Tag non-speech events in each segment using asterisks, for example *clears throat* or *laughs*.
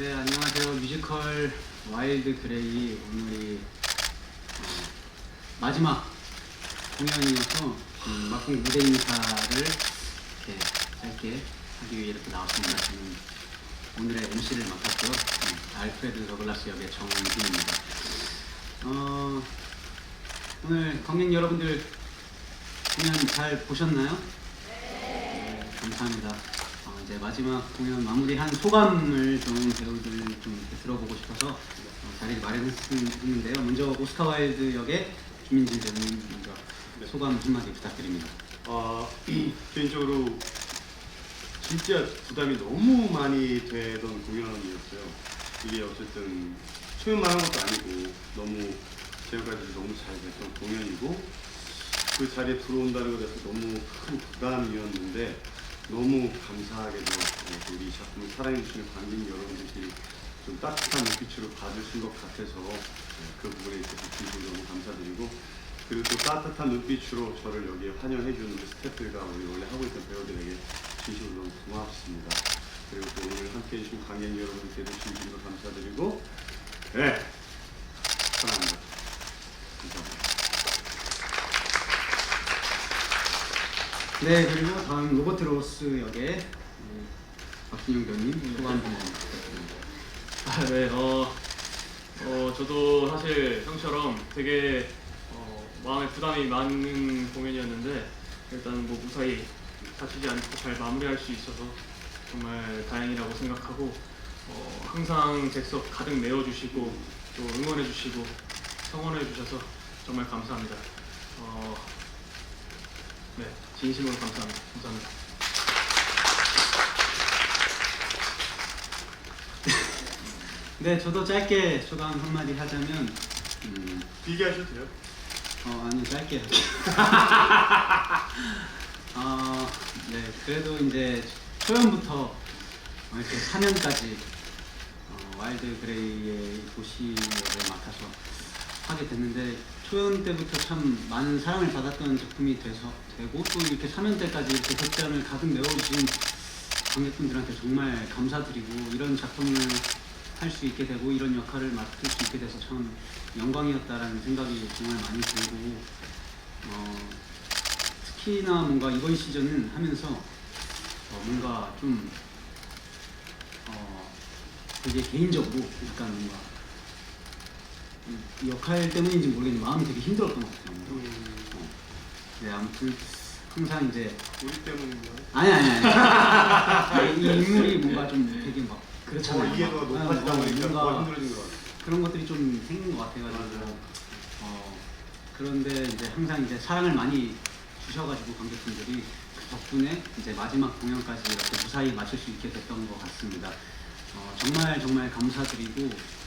네 안녕하세요 뮤지컬 와일드 그레이 오늘이 어, 마지막 공연이어서 음, 막공 무대 인사를 이렇게 짧게 하기 위해 이렇게 나왔습니다. 저는 오늘의 MC를 맡았고요. 네, 알프레드 더글라스 역의 정희입니다. 어, 오늘 관객 여러분들 공연 잘 보셨나요? 네, 감사합니다. 어, 이제 마지막 공연 마무리한 소감을 좀 배우들 좀 이렇게 들어보고 싶어서 어, 자리를 마련했는데요. 먼저 오스카 와일드 역의 김민진 배우님 먼저 네. 소감 한마디 부탁드립니다. 아, *clears throat* 개인적으로 진짜 부담이 너무 많이 되던 공연이었어요. 이게 어쨌든 초연만 한 것도 아니고 너무 제가까지 너무 잘 됐던 공연이고 그 자리에 들어온다는 것에 대해서 너무 큰 부담이었는데 너무 감사하게도 어, 우리 작품을 사랑해주시는 관객 여러분들이 좀 따뜻한 눈빛으로 봐주신 것 같아서 네, 그 부분에 있어서 진심으로 너무 감사드리고 그리고 또 따뜻한 눈빛으로 저를 여기에 환영해주는 우리 스태프들과 우리 원래 하고 있던 배우들에게 진심으로 너무 고맙습니다. 그리고 또 오늘 함께 해주신 관객 여러분들께도 진심으로 감사드리고 네 사랑합니다. 네 그리고 다음 로버트 로스 역의 음, 박진영 배우님 소감 한번 부탁드립니다. 아, 네, 어, 어, 저도 사실 형처럼 되게 어, 마음에 부담이 많은 공연이었는데 일단 뭐 무사히 다치지 않고 잘 마무리할 수 있어서 정말 다행이라고 생각하고 어, 항상 객석 가득 메워주시고 또 응원해주시고 성원해주셔서 정말 감사합니다. 어, 네, 진심으로 감사합니다. 감사합니다. *laughs* 네 저도 짧게 소감 한마디 하자면 음, 길게 하셔도 돼요. 어 아니요 짧게 *laughs* 어, 네 그래도 이제 초연부터 이렇게 4년까지 어, 와일드 그레이의 도시 역을 맡아서 하게 됐는데 초연 때부터 참 많은 사랑을 받았던 작품이 돼서 되고 또 이렇게 3년 때까지 이렇게 극장을 가득 메워주신 관객분들한테 정말 감사드리고 이런 작품을 할 수 있게 되고 이런 역할을 맡을 수 있게 돼서 참 영광이었다라는 생각이 정말 많이 들고 어, 특히나 뭔가 이번 시즌은 하면서 어, 뭔가 좀 어, 되게 개인적으로 약간 뭔가 이 역할 때문인지 모르겠는데 마음이 되게 힘들었던 것 같아요. 어. 네 아무튼 항상 이제 우리 때문인가요? 아니 아니 아니 *laughs* 이 인물이 뭔가 좀 되게 막 그렇잖아요. 어, 이해도가 막, 높아지다 어, 보니까 뭔가 더 힘들어진 것 같아요. 그런 것들이 좀 생긴 것 같아가지고 맞아요. 어, 그런데 이제 항상 이제 사랑을 많이 주셔가지고 관객분들이 그 덕분에 이제 마지막 공연까지 이렇게 무사히 마칠 수 있게 됐던 것 같습니다. 어, 정말 정말 감사드리고 어,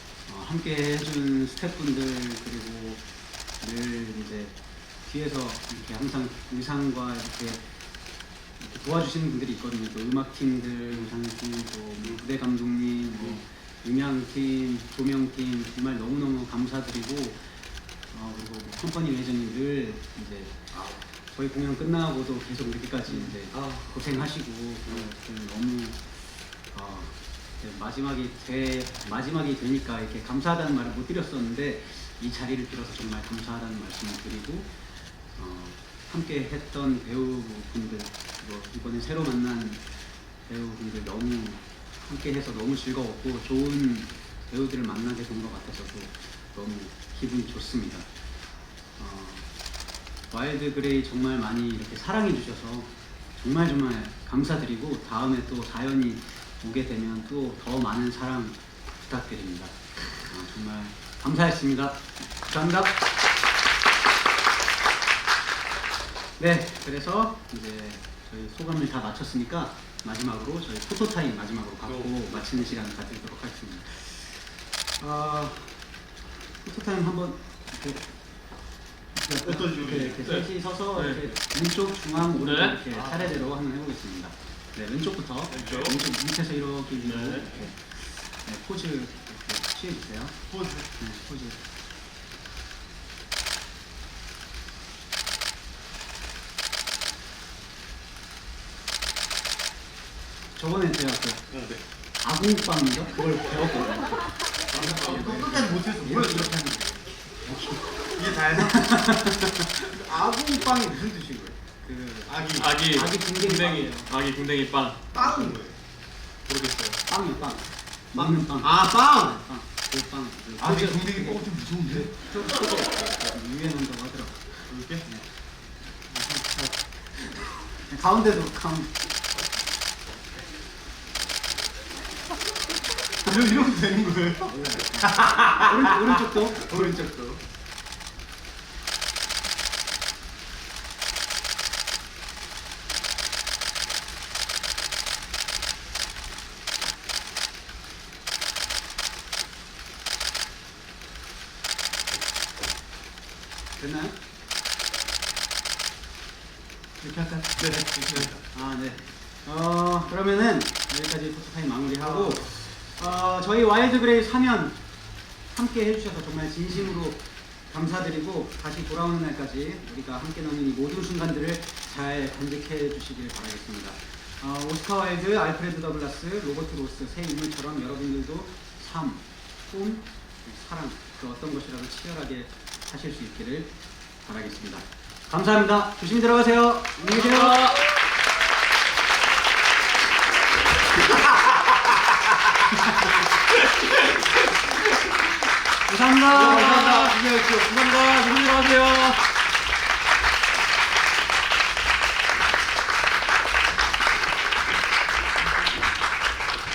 함께 해준 스태프분들 그리고 늘 이제 뒤에서 이렇게 항상 의상과 이렇게 이렇게 도와주시는 분들이 있거든요. 또 음악팀들, 의상팀, 또 무대 감독님, 뭐 음향팀, 조명팀 정말 너무너무 감사드리고 어, 그리고 뭐 컴퍼니 매니저님 늘 이제 저희 공연 끝나고도 계속 이렇게까지 이제 고생하시고 그 너무 어, 마지막이 돼 마지막이 되니까 이렇게 감사하다는 말을 못 드렸었는데 이 자리를 빌어서 정말 감사하다는 말씀을 드리고 어, 함께 했던 배우분들 그리고 이번에 새로 만난 배우분들 너무 함께 해서 너무 즐거웠고 좋은 배우들을 만나게 된 것 같아서 또 너무 기분이 좋습니다. 어, 와일드 그레이 정말 많이 이렇게 사랑해 주셔서 정말 정말 감사드리고 다음에 또 사연이 오게 되면 또 더 많은 사랑 부탁드립니다. 어, 정말 감사했습니다. 감사합니다. 네, 그래서 이제 저희 소감을 다 마쳤으니까 마지막으로 저희 포토타임 마지막으로 갖고 마치는 시간을 가지도록 하겠습니다. 아, 포토타임 한번 이렇게 어떤 식으로? 이렇게, 이렇게 네. 셋이 서서 네. 이렇게 왼쪽, 중앙, 오른쪽 네. 이렇게 아. 차례대로 한번 해보겠습니다. 네, 왼쪽부터 왼쪽. 왼쪽 밑에서 이렇게 위로 네. 이렇게 네, 포즈 이렇게 취해주세요. 포즈. 네, 포즈. 저번에 제가 그 아, 네. 아궁빵인가? 그걸 배웠거든요. 끝까지 못해서 뭘 이렇게 하는 거예요? 이게 다예요? *laughs* 아궁빵이 무슨 거예요? 그 아기 아기 아기 궁뎅이 아기 궁뎅이 빵 빵은 뭐예요? 모르겠어요. 빵이요 빵. 먹는 빵. 아 빵! 빵. 그 빵. 그 아기 동댕이 어, 좀 무서운데? 좀 뜨거. 유행한다고 하더라고. 이렇게? 가운데도 가운데. 이러, 이러면 되는 거예요? *laughs* 오른 오른쪽도. 오른쪽도 됐나요? 이렇게 할까요? 네 이렇게 할까요? 아, 네. 어, 그러면은 여기까지 포토타임 마무리하고 어, 저희 와일드 그레이 3년 함께 해주셔서 정말 진심으로 감사드리고 다시 돌아오는 날까지 우리가 함께 나눈 이 모든 순간들을 잘 간직해 주시길 바라겠습니다. 어, 오스카 와일드, 알프레드 더글라스, 로버트 로스 세 인물처럼 여러분들도 삶, 꿈, 사랑 그 어떤 것이라도 치열하게 하실 수 있기를 바라겠습니다. 감사합니다. 조심히 들어가세요. 안녕히 계세요. *laughs* 감사합니다. 감사합니다. 감사합니다. 조심히 들어가세요.